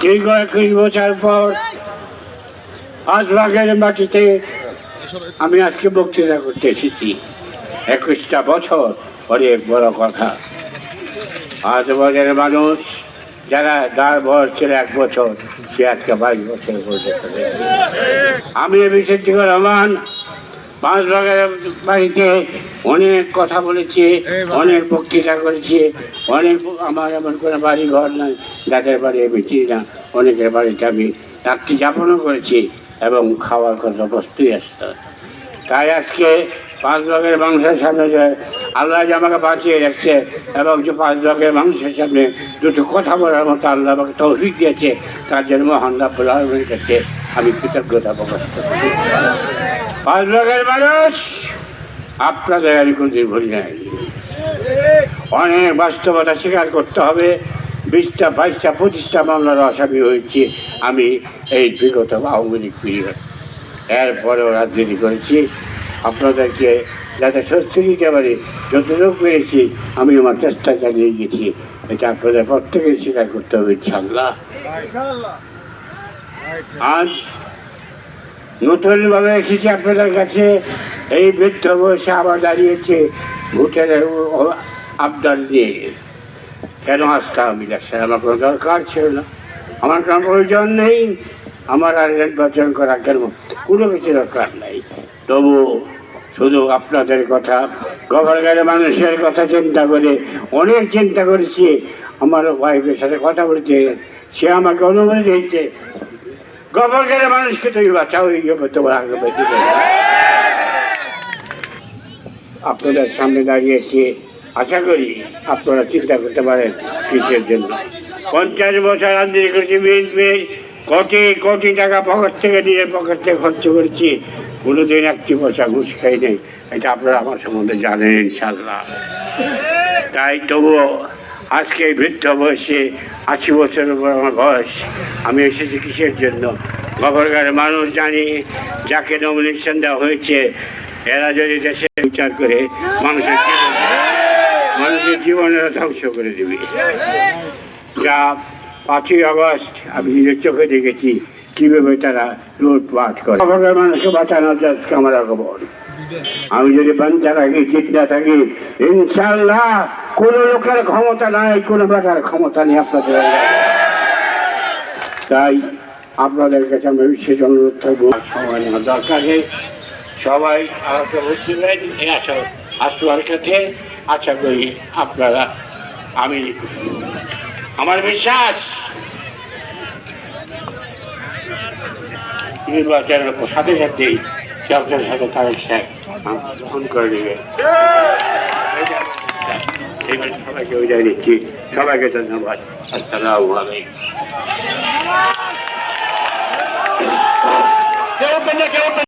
দীর্ঘ একুশ বছর পর পাঁচ ভাগের মাটিতে আমি আজকে বক্তৃতা করতে এসেছি একুশটা বছর অনেক বড় কথা বছরের মানুষ যারা যার বয়স ছিল এক বছর, সে আজকে বাইশ বছর পর্যন্ত। আমি বিশেষ রহমান পাঁচ ভাগের বাড়িতে অনেক কথা বলেছি অনেক বক্তৃতা করেছি অনেক আমার এমন কোনো বাড়ি ঘর নাই যাদের বাড়ি আমি চিনি না অনেকের বাড়িতে আমি রাত্রি যাপনও করেছি এবং খাওয়ার কথা বস্তুই আসতো তাই আজকে পাঁচ ভাগের মানুষের সামনে যে আল্লাহ যে আমাকে বাঁচিয়ে রাখছে এবং যে পাঁচ ভাগের মানুষের সামনে দুটো কথা বলার মতো আল্লাহ আমাকে তৌফিক দিয়েছে তার জন্য মহান রাব্বুল আলমের কাছে আমি কৃতজ্ঞতা প্রকাশ করছি। পাঁচ ভাগের মানুষ, আপনাদের আমি কোনদিন ভুলি নাই। অনেক বাস্তবতা স্বীকার করতে হবে। বিশটা, বাইশটা, পঁচিশটা মামলার আসামি হয়েছে আমি এই বিগত আওয়ামী লীগ পিরিয়ড এরপরেও রাজনীতি করেছি। আপনাদেরকে যাতে স্বস্তি দিতে পারি, যতটুকু পেরেছি, আমি আমার চেষ্টা চালিয়ে গেছি। এটা আপনাদের প্রত্যেকের স্বীকার করতে হবে ইনশাল্লাহ আজ নতুনভাবে এসেছি আপনাদের কাছে। এই বৃদ্ধ বয়সে আবার দাঁড়িয়েছে ভোটের আবদার দিয়ে কেন আসতে আমি দেখছি আমার কোনো দরকার ছিল না? আমার কোনো প্রয়োজন নেই। আমার আর নির্বাচন করা কেন কোনো কিছু দরকার নেই। তবু শুধু আপনাদের কথা, গভর্নমেন্টের মানুষের কথা চিন্তা করে, অনেক চিন্তা করেছি। আমার ওয়াইফের সাথে কথা বলতে সে আমাকে অনুমতি দিয়েছে গভর্নমেন্টের মানুষকে তুমি বাঁচাও, এই জন্য তোমার আগে বেঁচে। আপনাদের সামনে দাঁড়িয়েছি আশা করি আপনারা চিন্তা করতে পারেন কিসের জন্য। পঞ্চাশ বছর রাজনীতি করেছি, বিএনপি কোটি কোটি টাকা পকেট থেকে নিজের পকেট থেকে খরচ করেছি। কোনোদিন একটি পয়সা ঘুষ খাই নেই। এটা আপনারা আমার সম্বন্ধে জানেন ইনশাল্লাহ তাই তবুও আজকে এই বৃদ্ধ বয়সে আশি বছরের উপর আমার বয়স। আমি এসেছি কিসের জন্য? গভর্নমেন্টের মানুষ জানি, যাকে নমিনেশন দেওয়া হয়েছে, এরা যদি দেশে বিচার করে, মানুষের মানুষের জীবনের ধ্বংস করে দেবে। যা পাঁচই আগস্ট, আমি নিজের চোখে দেখেছি, কীভাবে তারা লুটপাট করে। গভর্নমেন্টের মানুষকে বাঁচানোর আজকে আমার খবর আমি যদি বাঞ্চা থাকি চিন্তা থাকি ইনশাল্লাহ কোন লোকের ক্ষমতা নাই, কোনো বেটার ক্ষমতা নেই আপনাদের তাই আপনাদের কাছে আমি বিশেষ অনুরোধ থাকব সময় নেওয়া দরকার সবাই আমাকে বুঝতে পারেন এই আশা আসবার কাছে আশা করি আপনারা, আমি আমার বিশ্বাস, নির্বাচনের সাথে সাথেই সাথে সাহেব আমাকে গ্রহণ করে এইবার সবাইকে বিদায় দিচ্ছি সবাইকে ধন্যবাদ আসসালাম আলাইকুম কেউ